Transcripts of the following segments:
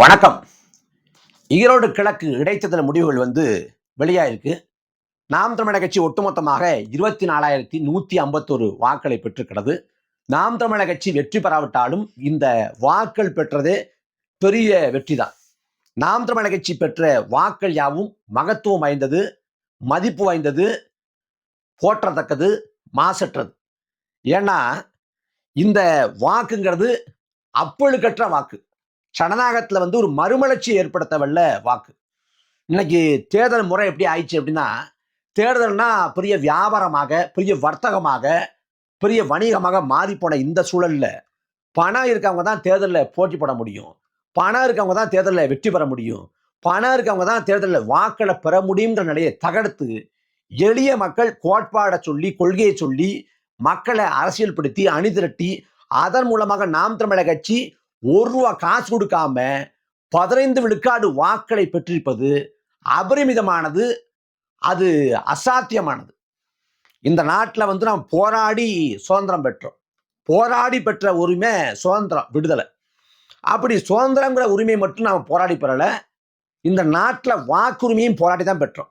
வணக்கம். ஈரோடு கிழக்கு இடைத்தேர்தல் முடிவுகள் வந்து வெளியாயிருக்கு. நாம் தமிழக கட்சி ஒட்டுமொத்தமாக இருபத்தி நாலாயிரத்தி நூற்றி ஐம்பத்தொரு வாக்களை பெற்றுக்கிறது நாம் தமிழக கட்சி வெற்றி பெறாவிட்டாலும் இந்த வாக்கள் பெற்றதே பெரிய வெற்றி தான் நாம் தமிழக கட்சி பெற்ற வாக்கள் யாவும் மகத்துவம் வாய்ந்தது மதிப்பு வாய்ந்தது போற்றத்தக்கது மாசற்றது. ஏன்னா இந்த வாக்குங்கிறது அப்பழுக்கற்ற வாக்கு. ஜனநாயகத்தில் வந்து ஒரு மறுமலர்ச்சி ஏற்படுத்த வல்ல வாக்கு. இன்னைக்கு தேர்தல் முறை எப்படி ஆயிடுச்சு அப்படின்னா தேர்தல்னா பெரிய வியாபாரமாக பெரிய வர்த்தகமாக பெரிய வணிகமாக மாறிப்போன இந்த சூழல்ல பணம் இருக்கவங்க தான் தேர்தலில் போட்டி போட முடியும். பணம் இருக்கவங்க தான் தேர்தலில் வெற்றி பெற முடியும். பணம் இருக்கவங்க தான் தேர்தலில் வாக்களை பெற முடியுங்கிற நிலையை தகர்த்து எளிய மக்கள் கோட்பாடை சொல்லி கொள்கையை சொல்லி மக்களை அரசியல்படுத்தி அணிதிரட்டி அதன் மூலமாக நாம் தமிழக கட்சி ஒரு ரூபா காசு கொடுக்காம பதினைந்து விழுக்காடு வாக்களை பெற்றிருப்பது அபரிமிதமானது அது அசாத்தியமானது. இந்த நாட்டில் வந்து நாம் போராடி சுதந்திரம் பெற்றோம். போராடி பெற்ற உரிமை சுதந்திரம் விடுதலை. அப்படி சுதந்திரங்கிற உரிமை மட்டும் நாம் போராடி பெறலை. இந்த நாட்டில் வாக்குரிமையும் போராடி தான் பெற்றோம்.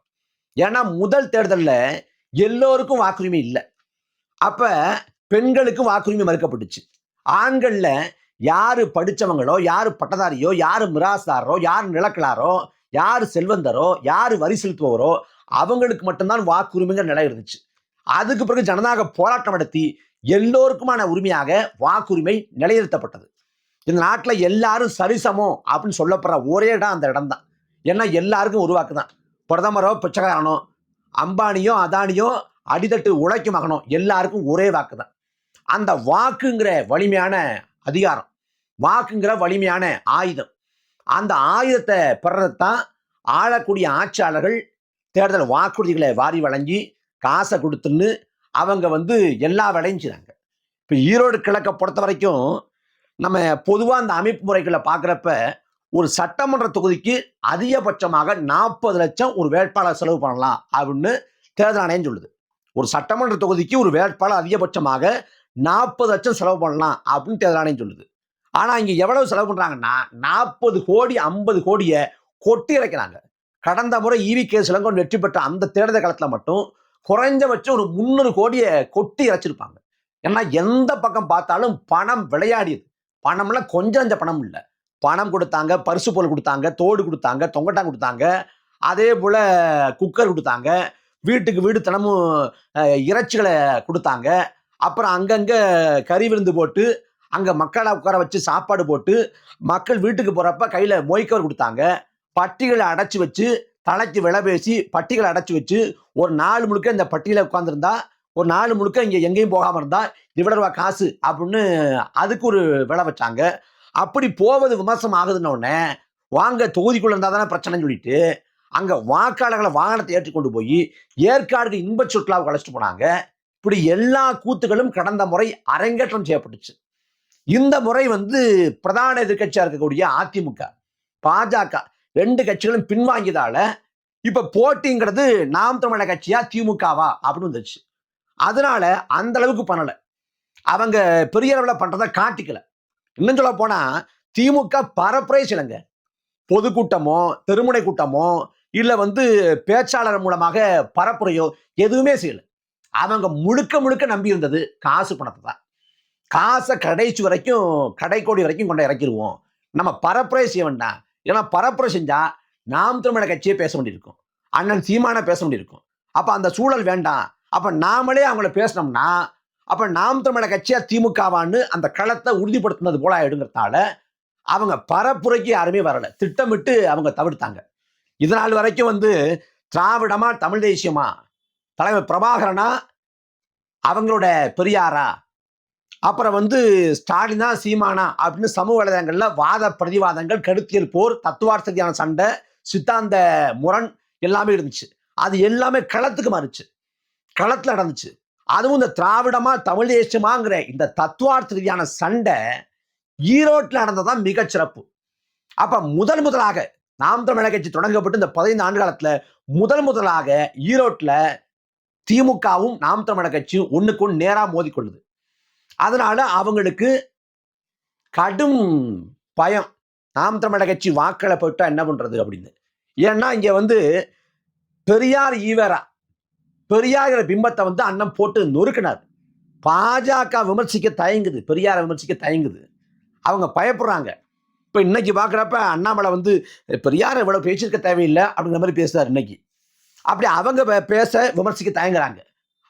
ஏன்னா முதல் தேர்தலில் எல்லோருக்கும் வாக்குரிமை இல்லை. அப்போ பெண்களுக்கு வாக்குரிமை மறுக்கப்பட்டுச்சு. ஆண்களில் யார் படித்தவங்களோ யார் பட்டதாரியோ யார் மிராஸ்தாரோ யார் நிலக்கலாரோ யார் செல்வந்தரோ யார் வரி செலுத்துபவரோ அவங்களுக்கு மட்டும்தான் வாக்குரிமைங்கிற நிலை இருந்துச்சு. அதுக்கு பிறகு ஜனநாயக போராட்டம் நடத்தி எல்லோருக்குமான உரிமையாக வாக்குரிமை நிலைநிறுத்தப்பட்டது. இந்த நாட்டில் எல்லாரும் சரிசமம் அப்படின்னு சொல்லப்படுற ஒரே இடம் அந்த இடம் தான் ஏன்னா எல்லாருக்கும் உருவாக்கு தான் பிரதமரோ பிச்சைக்காரனோ அம்பானியோ அதானியோ அடித்தட்டு உழைக்கும் மகனோ எல்லாருக்கும் ஒரே வாக்கு தான் அந்த வாக்குங்கிற வலிமையான அதிகாரம். வாக்குங்கிற வலிமையான ஆயுதம். அந்த ஆயுதத்தை பெறத்தான் ஆளக்கூடிய ஆட்சியாளர்கள் தேர்தல் வாக்குறுதிகளை வாரி வழங்கி காசை கொடுத்துன்னு அவங்க வந்து எல்லா வேலையும் இப்போ ஈரோடு கிழக்க பொறுத்த வரைக்கும் நம்ம பொதுவாக அந்த அமைப்பு முறைகளை பார்க்குறப்ப ஒரு சட்டமன்ற தொகுதிக்கு அதிகபட்சமாக நாற்பது லட்சம் ஒரு வேட்பாளர் செலவு பண்ணலாம் அப்படின்னு தேர்தல் ஆணையம் சொல்லுது. ஒரு சட்டமன்ற தொகுதிக்கு ஒரு வேட்பாளர் அதிகபட்சமாக நாற்பது லட்சம் செலவு பண்ணலாம் அப்படின்னு தேர்தல் ஆணையம் சொல்லுது. ஆனால் இங்கே எவ்வளவு செலவு பண்ணுறாங்கன்னா நாற்பது கோடி ஐம்பது கோடியை கொட்டி இறைக்கிறாங்க. கடந்த முறை ஈவி கேஸ் சிலங்கோன் வெற்றி பெற்ற அந்த தேர்தல் காலத்தில் மட்டும் குறைஞ்சபட்சம் ஒரு முந்நூறு கோடியை கொட்டி இறைச்சிருப்பாங்க. ஏன்னா எந்த பக்கம் பார்த்தாலும் பணம் விளையாடியது. பணம்லாம் கொஞ்சம் கொஞ்சம் பணம் இல்லை. பணம் கொடுத்தாங்க பரிசு பொருள் கொடுத்தாங்க தோடு கொடுத்தாங்க தொங்கட்டான் கொடுத்தாங்க அதே போல் குக்கர் கொடுத்தாங்க வீட்டுக்கு வீடு தினமும் இறைச்சிகளை கொடுத்தாங்க அப்புறம் அங்கங்கே கறி விருந்து போட்டு அங்கே மக்களை உட்கார வச்சு சாப்பாடு போட்டு மக்கள் வீட்டுக்கு போகிறப்ப கையில் மொய்க்கவர் கொடுத்தாங்க. பட்டிகளை அடைச்சி வச்சு தலைக்கு விலை பேசி பட்டிகளை அடைச்சி வச்சு ஒரு நாள் முழுக்க இந்த பட்டியில் உட்காந்துருந்தா ஒரு நாள் முழுக்க இங்கே எங்கேயும் போகாமல் இருந்தால் இவ்வளோ ரூபா காசு அப்படின்னு அதுக்கு ஒரு விலை வச்சாங்க. அப்படி போவது விமர்சனம் ஆகுதுன்னொடனே வாங்க தொகுதிக்குள்ளே இருந்தால் தானே பிரச்சனைன்னு சொல்லிட்டு அங்கே வாக்காளர்களை வாகனத்தை ஏற்றிக்கொண்டு போய் ஏற்காடுக்கு இன்பச் சுற்றுலாவுக்கு அழைச்சிட்டு போனாங்க. இப்படி எல்லா கூத்துகளும் கடந்த முறை அரங்கேற்றம் செய்யப்பட்டுச்சு. இந்த முறை வந்து பிரதான எதிர்க்கட்சியா இருக்கக்கூடிய அதிமுக பாஜக ரெண்டு கட்சிகளும் பின்வாங்கியதால இப்ப போட்டிங்கிறது நாம் தமிழர் கட்சியா திமுகவா அப்படின்னு வந்துச்சு அதனால அந்த அளவுக்கு பண்ணல. அவங்க பெரிய அளவில் பண்றதை காட்டிக்கல. இன்னும் சொல்ல போனா திமுக பரப்புரை செய்யலைங்க. பொதுக்கூட்டமோ தெருமுனை கூட்டமோ இல்ல வந்து பேச்சாளர் மூலமாக பரப்புரையோ எதுவுமே செய்யல. அவங்க முழுக்க முழுக்க நம்பி இருந்தது காசு பணத்தை தான். காசை கடைசி வரைக்கும் கடைக்கோடி வரைக்கும் கொண்டு இறக்கிடுவோம் நம்ம பரப்புரை செய்ய வேண்டாம். ஏன்னா பரப்புரை செஞ்சால் நாம் தமிழக கட்சியே பேச வேண்டியிருக்கும். அண்ணன் சீமான பேச வேண்டியிருக்கும். அப்போ அந்த சூழல் வேண்டாம். அப்போ நாமளே அவங்கள பேசினோம்னா அப்போ நாம் தமிழக கட்சியாக திமுகவான்னு அந்த களத்தை உறுதிப்படுத்தினது போல ஆயிடுங்கிறதால அவங்க பரப்புரைக்கு யாருமே வரலை. திட்டமிட்டு அவங்க தவிர்த்தாங்க. இதனால் வரைக்கும் வந்து திராவிடமா தமிழ் தேசியமா தலைவர் பிரபாகரனா அவங்களோட பெரியாரா? அப்புறம் வந்து ஸ்டாலினா சீமானா அப்படின்னு சமூக வலைதளங்கள்ல வாத பிரதிவாதங்கள் கருத்தியல் போர் தத்துவார்த்ததியான சண்டை சித்தாந்த முரண் எல்லாமே இருந்துச்சு. அது எல்லாமே களத்துக்கு மாறுச்சு. களத்துல நடந்துச்சு. அதுவும் இந்த திராவிடமா தமிழ் தேசியமாங்கிற இந்த தத்துவார்த்த ரீதியான சண்டை ஈரோட்டில் நடந்ததான் மிகச்சிறப்பு அப்ப முதல் முதலாக நாம் தமிழர் கட்சி தொடங்கப்பட்டு இந்த பதினைந்து ஆண்டு காலத்துல முதல் முதலாக ஈரோட்டில் திமுகவும் நாம் தமிழர் கட்சியும் ஒன்றுக்கு ஒன்று மோதிக்கொள்ளுது. அதனால அவங்களுக்கு கடும் பயம். நாம் தமிழக கட்சி வாக்களை போட்டா என்ன பண்றது அப்படின்னு. ஏன்னா இங்க வந்து பெரியார் ஈவரா பெரியார் பிம்பத்தை வந்து அண்ணன் போட்டு நொறுக்கினார். பாஜக விமர்சிக்க தயங்குது பெரியாரை விமர்சிக்க தயங்குது. அவங்க பயப்படுறாங்க. இப்போ இன்னைக்கு பார்க்குறப்ப அண்ணாமலை வந்து பெரியார் இவ்வளோ பேச்சிருக்க தேவையில்லை அப்படிங்கிற மாதிரி பேசுறாரு இன்னைக்கு. அப்படி அவங்க பேச விமர்சிக்க தயங்குறாங்க.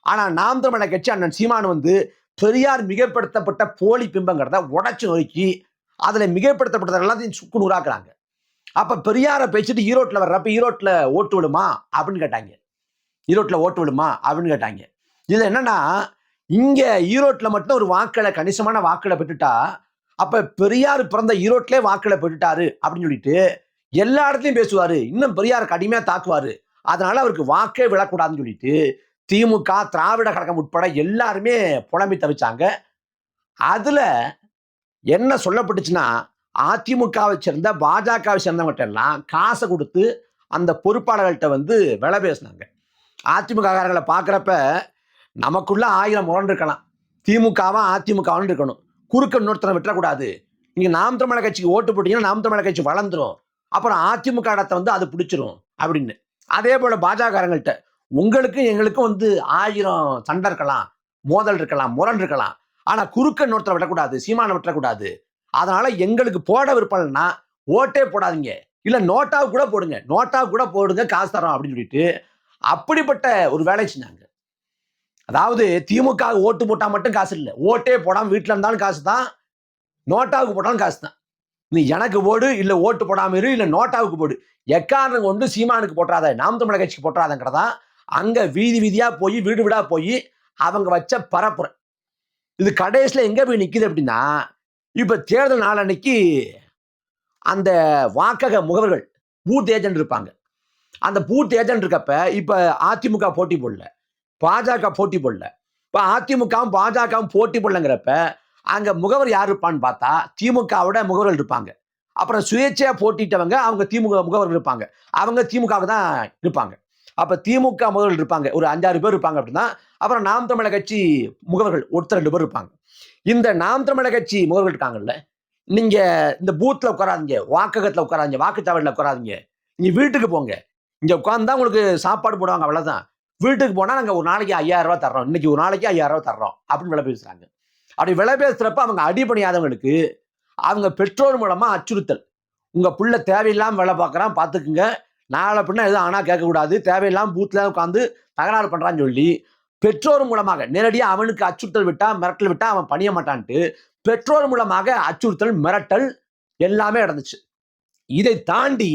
ஆனால் நாம் தமிழக கட்சி அண்ணன் சீமான் வந்து பெரியார் மிகைப்படுத்தப்பட்ட போலி பிம்பங்கிறத உடைச்சு நொறுக்கி அதில் மிகைப்படுத்தப்பட்டது எல்லாத்தையும் சுக்கு நூறாக்குறாங்க. அப்போ பெரியாரை பேசிட்டு ஈரோட்டில் வர்றப்ப ஈரோட்டில் ஓட்டு விடுமா? அப்படின்னு கேட்டாங்க. ஈரோட்டில் ஓட்டு விடுமா? அப்படின்னு கேட்டாங்க. இதில் என்னென்னா இங்கே ஈரோட்டில் மட்டும் ஒரு வாக்களை கணிசமான வாக்களை பெற்றுட்டா அப்போ பெரியார் பிறந்த ஈரோட்டிலே வாக்களை பெற்றுட்டாரு அப்படின்னு சொல்லிட்டு எல்லா இடத்துலையும் பேசுவார். இன்னும் பெரியார் கடுமையாக தாக்குவார். அதனால அவருக்கு வாக்கே விழக்கூடாதுன்னு சொல்லிட்டு திமுக திராவிட கழகம் உட்பட எல்லாருமே புலம்பி தவிச்சாங்க. அதுல என்ன சொல்லப்பட்டுச்சுன்னா அதிமுகவை சேர்ந்த பாஜகவை சேர்ந்தவங்கள்ட்ட எல்லாம் காசை கொடுத்து அந்த பொறுப்பாளர்கள்ட்ட வந்து விலை பேசினாங்க. அதிமுக பார்க்குறப்ப நமக்குள்ள ஆயிரம் முரண் இருக்கலாம் திமுகவா அதிமுகவான்னு இருக்கணும். குறுக்க இன்னொருத்தரை விட்டுறக்கூடாது. நீங்கள் நாம் தமிழக கட்சிக்கு ஓட்டு போட்டிங்கன்னா நாம் தமிழக கட்சி வளர்ந்துரும். அப்புறம் அதிமுக இடத்த வந்து அது பிடிச்சிரும் அப்படின்னு. அதே போல பாஜகக்காரங்கள்ட்ட உங்களுக்கும் எங்களுக்கும் வந்து ஆயிரம் சண்டை இருக்கலாம் மோதல் இருக்கலாம் முரண் இருக்கலாம். ஆனா குறுக்க இன்னொருத்தரை விடக்கூடாது சீமானை விட்டக்கூடாது அதனால எங்களுக்கு போட விருப்பம்னா ஓட்டே போடாதீங்க. இல்ல நோட்டாவுக்கு கூட போடுங்க. நோட்டாவுக்கு கூட போடுங்க காசு தரோம் அப்படின்னு சொல்லிட்டு அப்படிப்பட்ட ஒரு வேலை செஞ்சாங்க. அதாவது திமுக ஓட்டு போட்டா மட்டும் காசு இல்லை. ஓட்டே போடாம வீட்டுல இருந்தாலும் காசு தான் நோட்டாவுக்கு போட்டாலும் காசு தான். நீ எனக்கு போடு இல்ல ஓட்டு போடாம இரு இல்ல நோட்டாவுக்கு போடு. எக்காரணம் கொண்டு சீமானுக்கு போட்டுறாத நாம் தமிழக கட்சிக்கு போட்டுறாதங்கிறதா அங்க வீதி வீதியா போய் வீடு வீடா போய் அவங்க வச்ச பரப்புரை. இது கடைசியில் எங்க போய் நிக்குது அப்படின்னா இப்ப தேர்தல் நாளன்னைக்கு அந்த வாக்கக முகவர்கள் பூத் ஏஜென்ட் இருப்பாங்க. அந்த பூத் ஏஜென்ட் இருக்கப்ப இப்ப அதிமுக போட்டி போடல பாஜக போட்டி போடல. இப்ப அதிமுகவும் பாஜகவும் போட்டி போடலங்கிறப்ப அங்க முகவர் யார் இருப்பான்னு பார்த்தா திமுகவோட முகவர்கள் இருப்பாங்க. அப்புறம் சுயேட்சையாக போட்டிட்டவங்க அவங்க திமுக முகவர்கள் இருப்பாங்க. அவங்க திமுகவுக்கு தான் இருப்பாங்க. அப்ப திமுக முகவர்கள் இருப்பாங்க. ஒரு அஞ்சாறு பேர் இருப்பாங்க அப்படின்னா அப்புறம் நாம் தமிழக கட்சி முகவர்கள் ஒருத்தர் ரெண்டு பேர் இருப்பாங்க. இந்த நாம் தமிழக கட்சி முகவர்கள் இருக்காங்கல்ல நீங்க இந்த பூத்ல உட்காராதீங்க வாக்ககத்துல உட்காராதீங்க வாக்குச்சாவடியில் உட்காராதீங்க. நீங்க வீட்டுக்கு போங்க. இங்க உட்கார்ந்தா உங்களுக்கு சாப்பாடு போடுவாங்க அவ்வளவுதான். வீட்டுக்கு போனா நாங்க ஒரு நாளைக்கு ஐயாயிரம் ரூபாய் தர்றோம். இன்னைக்கு ஒரு நாளைக்கு ஐயாயிரம் ரூபா தர்றோம் அப்படின்னு விலை பேசுறாங்க. அப்படி விலை பேசுறப்ப அவங்க அடிபணியாதவங்களுக்கு அவங்க பெற்றோர் மூலமா அச்சுறுத்தல். உங்க புள்ள தேவையில்லாமல் வேலை பார்க்குறான் பார்த்துக்குங்க நாளை பின்ன எதுவும் ஆனால் கேட்கக்கூடாது. தேவையில்லாமல் பூத்தில் உட்காந்து தகராறு பண்ணுறான்னு சொல்லி பெற்றோர் மூலமாக நேரடியாக அவனுக்கு அச்சுறுத்தல் விட்டா மிரட்டல் விட்டா அவன் பணிய மாட்டான்ட்டு பெற்றோர் மூலமாக அச்சுறுத்தல் மிரட்டல் எல்லாமே நடந்துச்சு. இதை தாண்டி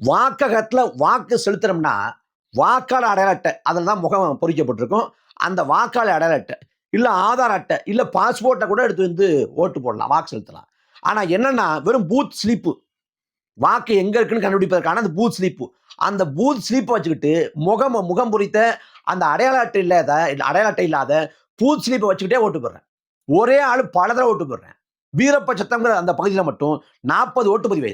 வாக்ககத்தில் வாக்கு செலுத்துறோம்னா வாக்காளர் அடையாள அட்டை அதில் தான் முகம் பொறிக்கப்பட்டிருக்கும். அந்த வாக்காளர் அடையாள அட்டை. இல்லை ஆதார் அட்டை இல்லை பாஸ்போர்ட்டை கூட எடுத்து வந்து ஓட்டு போடலாம் வாக்கு செலுத்தலாம். ஆனால் என்னென்னா வெறும் பூத் ஸ்லிப்பு வாக்கு எங்கே இருக்குன்னு கண்டுபிடிப்பதற்கான அந்த பூத் ஸ்லிப்பு அந்த பூத் ஸ்லிப்பை வச்சுக்கிட்டு முகம் முகம் பொறித்த அந்த அடையாள அட்டை இல்லாத அடையாள அட்டை இல்லாத பூத் ஸ்லிப்பை வச்சுக்கிட்டே ஓட்டு போடுறேன். ஒரே ஆள் பல தடவை ஓட்டு போடுறேன். வீரப்ப சத்தம்ங்கிற அந்த பகுதியில் மட்டும் நாற்பது ஓட்டு பதிவு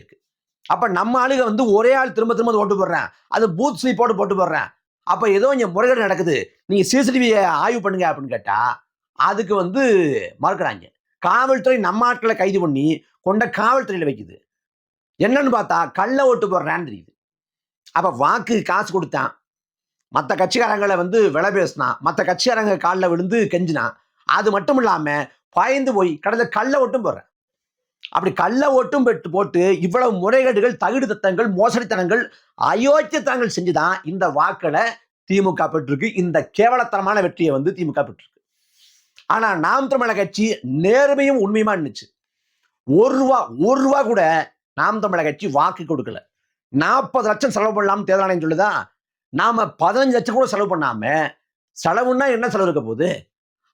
அப்போ நம்ம ஆளுக வந்து ஒரே ஆள் திரும்ப திரும்ப ஓட்டு போடுறேன். அது பூத் ஸ்லிப்போடு போட்டு போடுறேன். அப்போ ஏதோ இங்கே முறைகேடு நடக்குது. நீங்கள் சிசிடிவியை ஆய்வு பண்ணுங்க அப்படின்னு கேட்டால் அதுக்கு வந்து மறுக்கிறாங்க. காவல்துறை நம்ம ஆட்களை கைது பண்ணி கொண்ட காவல்துறையில் வைக்குது. என்னன்னு பார்த்தா கள்ள ஓட்டு போடுறான்னு தெரியுது. அப்ப வாக்கு காசு கொடுத்தான். மற்ற கட்சிக்காரங்களை வந்து விலை பேசினான். மற்ற கட்சிக்காரங்க காலில் விழுந்து கெஞ்சினான். அது மட்டும் இல்லாம பயந்து போய் கடந்த கள்ள ஓட்டும் போடுறேன் அப்படி கள்ள ஓட்டும் பெற்று போட்டு இவ்வளவு முறைகேடுகள் தகுடு தத்தங்கள் மோசடித்தனங்கள் அயோக்கியத்தனங்கள் செஞ்சுதான் இந்த வாக்களை திமுக பெற்றிருக்கு. இந்த கேவலத்தனமான வெற்றியை வந்து திமுக பெற்றிருக்கு. ஆனா நாம் தமிழக கட்சி நேர்மையும் உண்மையுமா இருந்துச்சு ஒரு ரூபா ஒரு ரூபா கூட நாம் தமிழக கட்சி வாக்கு கொடுக்கல. நாற்பது லட்சம் செலவு பண்ணலாம் தேர்தல் ஆணையம் சொல்லுதா? நாம பதினஞ்சு லட்சம் கூட செலவு பண்ணாம செலவுன்னா என்ன செலவு இருக்க போகுது?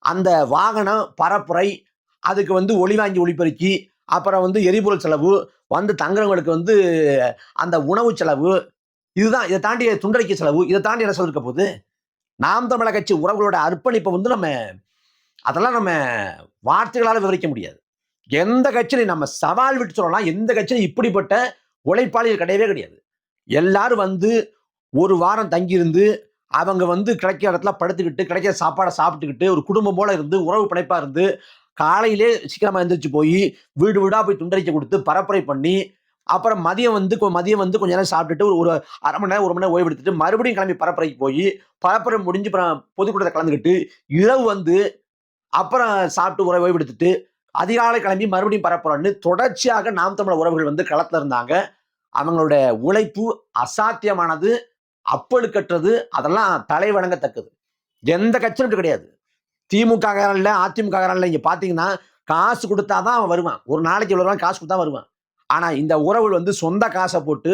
அந்த வாகனம் பரப்புரை அதுக்கு வந்து ஒளி வாங்கி ஒளிபெருக்கி அப்புறம் வந்து எரிபொருள் செலவு வந்து தங்குறவங்களுக்கு வந்து அந்த உணவு செலவு இதுதான் இதை தாண்டி துண்டறிக்கை செலவு இதை தாண்டி என்ன செலவு இருக்க போகுது? நாம் தமிழக கட்சி உறவுகளோட அர்ப்பணிப்பை வந்து நம்ம அதெல்லாம் நம்ம வார்த்தைகளால் விவரிக்க முடியாது. எந்த கட்சியிலையும் நம்ம சவால் விட்டு சொல்லலாம் எந்த கட்சியிலும் இப்படிப்பட்ட உழைப்பாளிகள் கிடையவே கிடையாது. எல்லாரும் வந்து ஒரு வாரம் தங்கியிருந்து அவங்க வந்து கிடைக்கிற இடத்துல படுத்துக்கிட்டு கிடைக்கிற சாப்பாடை சாப்பிட்டுக்கிட்டு ஒரு குடும்பம் போல இருந்து உறவு பிணைப்பா இருந்து காலையிலே சீக்கிரமாக எழுந்திரிச்சு போய் வீடு வீடாக போய் துண்டறிக்கை கொடுத்து பரப்புரை பண்ணி அப்புறம் மதியம் வந்து மதியம் வந்து கொஞ்ச நேரம் சாப்பிட்டுட்டு ஒரு ஒரு அரை மணி நேரம் ஒரு மணி நேரம் ஓய்வு எடுத்துட்டு மறுபடியும் கிளம்பி பரப்புரைக்கு போய் பரப்புரை முடிஞ்சு பொதுக்கூட்டத்தை கலந்துக்கிட்டு இரவு வந்து அப்புறம் சாப்பிட்டு உறவு ஓய்வு எடுத்துட்டு அதிகாலை கிளம்பி மறுபடியும் பரப்புறன்னு தொடர்ச்சியாக நாம் தமிழர் உறவுகள் வந்து களத்தில் இருந்தாங்க. அவங்களோட உழைப்பு அசாத்தியமானது அப்பழுக்கற்றது அதெல்லாம் தலை வணங்கத்தக்கது. எந்த கட்சியும் கிடையாது. திமுககாரன் இல்லை அதிமுககாரன் இல்லை இங்கே பார்த்தீங்கன்னா காசு கொடுத்தாதான் அவன் வருவான். ஒரு நாளைக்கு இவ்வளோ காசு கொடுத்தா வருவான். ஆனால் இந்த உறவுகள் வந்து சொந்த காசை போட்டு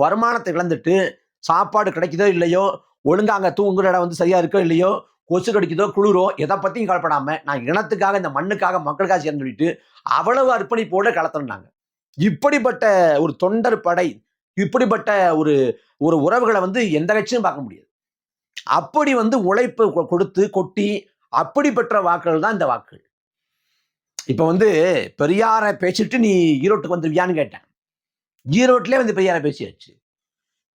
வருமானத்தை இழந்துட்டு சாப்பாடு கிடைக்குதோ இல்லையோ ஒழுங்காக அங்கே தூங்குற இடம் வந்து சரியா இருக்கோ இல்லையோ கொசு கடிக்குதோ குளிரோ எதை பற்றியும் கலப்படாமல் நான் இனத்துக்காக இந்த மண்ணுக்காக மக்களுக்காக சேர்ந்து சொல்லிட்டு அவ்வளவு அர்ப்பணிப்போட கலத்துனாங்க. இப்படிப்பட்ட ஒரு தொண்டர் படை இப்படிப்பட்ட ஒரு ஒரு உறவுகளை வந்து எந்த கட்சியும் பார்க்க முடியாது. அப்படி வந்து உழைப்பு கொ- கொடுத்து கொட்டி அப்படி பெற்ற வாக்குகள் தான் இந்த வாக்குகள். இப்போ வந்து பெரியாரை பேசிட்டு நீ ஈரோட்டுக்கு வந்துருவியான்னு கேட்டேன். ஈரோட்டிலே வந்து பெரியாரை பேசியாச்சு.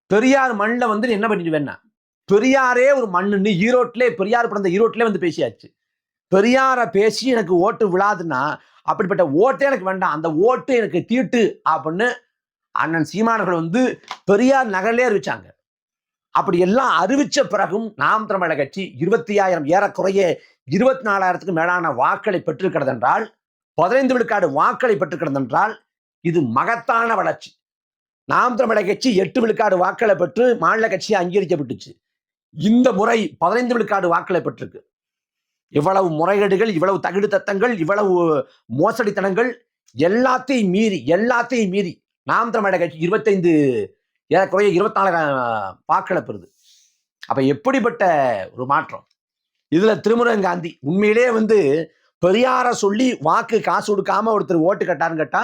பெரியார் மண்ணில் வந்து நீ என்ன பண்ணிட்டு வேணா? பெரியாரே ஒரு மண்ணுன்னு ஈரோட்டிலே பெரியார் பிறந்த ஈரோட்டிலே வந்து பேசியாச்சு. பெரியாரை பேசி எனக்கு ஓட்டு விழாதுன்னா அப்படிப்பட்ட ஓட்டே எனக்கு வேண்டாம். அந்த ஓட்டு எனக்கு தீட்டு அப்படின்னு அண்ணன் சீமானர்கள் வந்து பெரியார் நகர்லே அறிவிச்சாங்க. அப்படி எல்லாம் அறிவிச்ச பிறகும் நாம் தமிழக கட்சி இருபத்தி ஆயிரம் ஏறக்குறைய இருபத்தி நாலாயிரத்துக்கு மேலான வாக்களை பெற்றிருக்கிறது என்றால் பதினைந்து விழுக்காடு வாக்களை பெற்றிருக்கிறது என்றால் இது மகத்தான வளர்ச்சி. நாம் தமிழக கட்சி எட்டு விழுக்காடு வாக்களை பெற்று மாநில கட்சியை அங்கீகரிக்கப்பட்டுச்சு. இந்த முறை பதினைந்து விழுக்காடு வாக்களை பெற்றிருக்கு. இவ்வளவு முறைகேடுகள் இவ்வளவு தகுடு தத்தங்கள் இவ்வளவு மோசடித்தனங்கள் எல்லாத்தையும் மீறி எல்லாத்தையும் மீறி நாம் தமிழக கட்சி இருபத்தைந்து ஏறக்குறைய இருபத்தி நாலு வாக்களை பெறுது. அப்ப எப்படிப்பட்ட ஒரு மாற்றம்? இதுல திருமுருகன் காந்தி உண்மையிலே வந்து பெரியார சொல்லி வாக்கு காசு கொடுக்காம ஒருத்தர் ஓட்டு கட்டாருன்னு கேட்டா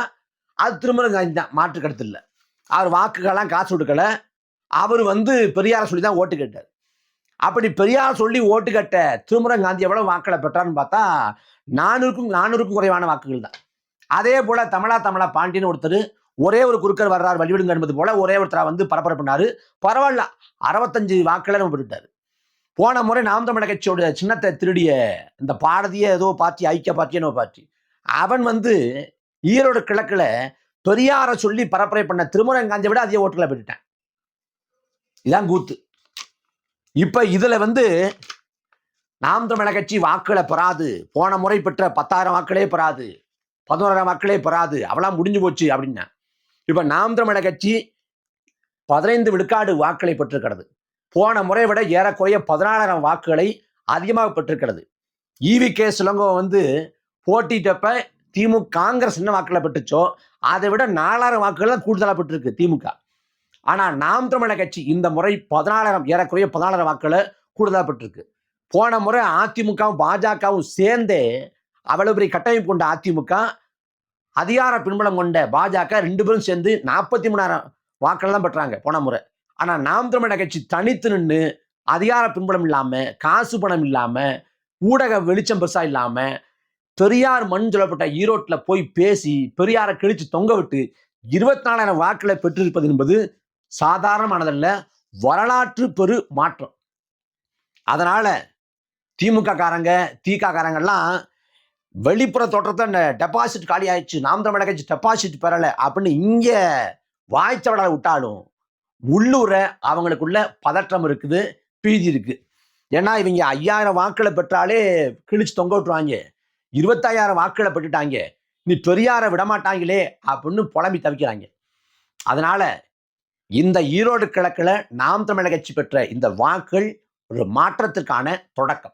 அது திருமுருகன் காந்தி தான் மாற்று கருத்து இல்லை. அவர் வாக்குகள்லாம் காசு கொடுக்கல. அவர் வந்து பெரியார சொல்லி தான் ஓட்டு கேட்டார். அப்படி பெரியார் சொல்லி ஓட்டு கட்ட திருமுருகன் காந்தி எவ்வளவு வாக்களை பெற்றார்னு பார்த்தா நானூறுக்கும் நானூறுக்கும் குறைவான வாக்குகள் தான். அதே போல தமிழா தமிழா பாண்டியன் ஒருத்தர் ஒரே ஒரு குறுக்கர் வர்றார் வழிவிடுங்க என்பது போல ஒரே ஒருத்தரா வந்து பரபரப்புனாரு பண்ணாரு. பரவாயில்ல அறுபத்தஞ்சு வாக்களை நம்ம போன முறை நாம் தமிழக கட்சியோட சின்னத்தை திருடிய இந்த பாரதிய ஏதோ பார்ட்டி ஐக்கிய பார்ட்டியோ பார்ட்டி. அவன் வந்து ஈரோடு கிழக்குல பெரியார சொல்லி பரப்புரை பண்ண திருமுருகன் காந்தியை விட அதிக ஓட்டுகளை பெற்றுட்டான். இதான் கூத்து. இப்ப இதுல வந்து நாம் தமிழக கட்சி வாக்குகளை பெறாது. போன முறை பெற்ற பத்தாயிரம் வாக்களே பெறாது. பதினோராயிரம் வாக்களே பெறாது. அவெல்லாம் முடிஞ்சு போச்சு அப்படின்னா. இப்ப நாம் தமிழக கட்சி பதினைந்து விழுக்காடு வாக்களை பெற்றிருக்கிறது. போன முறை விட ஏறக்குறைய பதினாலாயிரம் வாக்குகளை அதிகமாக பெற்றிருக்கிறது. ஈவி கே சுலங்கோ வந்து போட்டிட்டப்ப திமுக காங்கிரஸ் என்ன வாக்களை பெற்றுச்சோ அதை விட நாலாயிரம் வாக்குகள் தான் கூடுதலாக பெற்றிருக்கு திமுக ஆனா நாம் தமிழக கட்சி இந்த முறை பதினாலாயிரம் ஏறக்குறைய பதினாலாயிரம் வாக்களை கூடுதலாக பெற்றிருக்கு. போன முறை அதிமுகவும் பாஜகவும் சேர்ந்தே அவ்வளவு பெரிய கட்டமைப்பு கொண்ட அதிமுக அதிகார பின்பலம் கொண்ட பாஜக ரெண்டு பேரும் சேர்ந்து நாற்பத்தி மூணாயிரம் வாக்கள் தான் பெற்றாங்க போன முறை. ஆனா நாம் தமிழக கட்சி தனித்து நின்று அதிகார பின்பலம் இல்லாம காசு பணம் இல்லாம ஊடக வெளிச்சம் பெருசா இல்லாம பெரியார் மண் சொல்லப்பட்ட ஈரோட்டில் போய் பேசி பெரியாரை கிழிச்சு தொங்க விட்டு இருபத்தி நாலாயிரம் வாக்களை பெற்றிருப்பது என்பது சாதாரணமானதல்ல வரலாற்று பெரு மாற்றம். அதனால திமுக காரங்க திக காரங்கெல்லாம் வெளிப்புற தோற்றத்தை டெபாசிட் காலி ஆயிடுச்சு நாம் தமிழக கட்சி டெபாசிட் பெறலை அப்படின்னு இங்கே வாய்ச்சவடலை விட்டாலும் உள்ளூர அவங்களுக்குள்ள பதற்றம் இருக்குது பீதி இருக்கு. ஏன்னா இவங்க ஐயாயிரம் வாக்களை பெற்றாலே கிழிச்சு தொங்க விட்டுருவாங்க. இருபத்தாயிரம் வாக்களை பெற்றுட்டாங்க. நீ பெரியாரை விடமாட்டாங்களே அப்படின்னு புலம்பி தவிக்கிறாங்க. அதனால இந்த ஈரோடு கிழக்குல நாம் தமிழக கட்சி பெற்ற இந்த வாக்குகள் ஒரு மாற்றத்திற்கான தொடக்கம்.